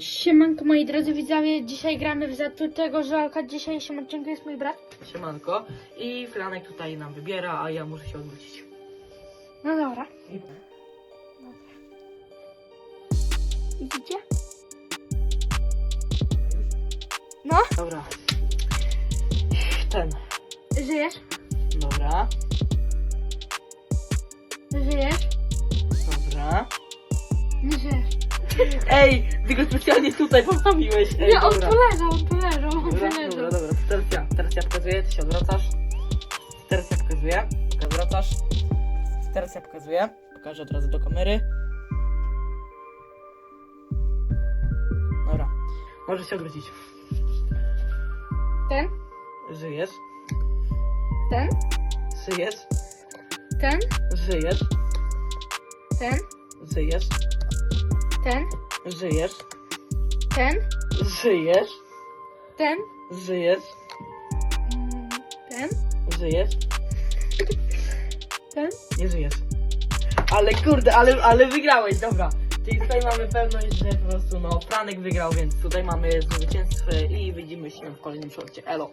Siemanko moi drodzy widzowie, dzisiaj gramy w zatutego żalka. W dzisiejszym odcinku jest mój brat. Siemanko. I Franek tutaj nam wybiera, a ja muszę się odwrócić. No dobra. I... Widzicie? No, Dobra. Ten. żyjesz? Dobra. Żyjesz? Dobra. Nie żyjesz. Ej, ty go specjalnie tutaj postawiłeś. Ej, Nie, on dobra. tu leżał, on tu leżał, on tu Dobra, leżał. dobra, dobra. Teraz ja. Teraz ja pokazuję, ty się odwracasz. Teraz ja pokazuję. Odwracasz. Teraz ja pokazuję. Pokażę od razu do kamery. Dobra. Możesz się odwrócić. Ten, Żyjesz. ten, Żyjesz. ten, Żyjesz. ten, Żyjesz. Ten, Żyjesz. ten, Żyjesz. ten, Żyjesz. ten, Żyjesz. ten. Nie żyjesz. Ale kurde, ale, ale wygrałeś, dobra. Czyli tutaj mamy pewność, że po prostu no Franek wygrał, więc tutaj mamy zwycięstwo i widzimy się w kolejnym shorcie. Elo.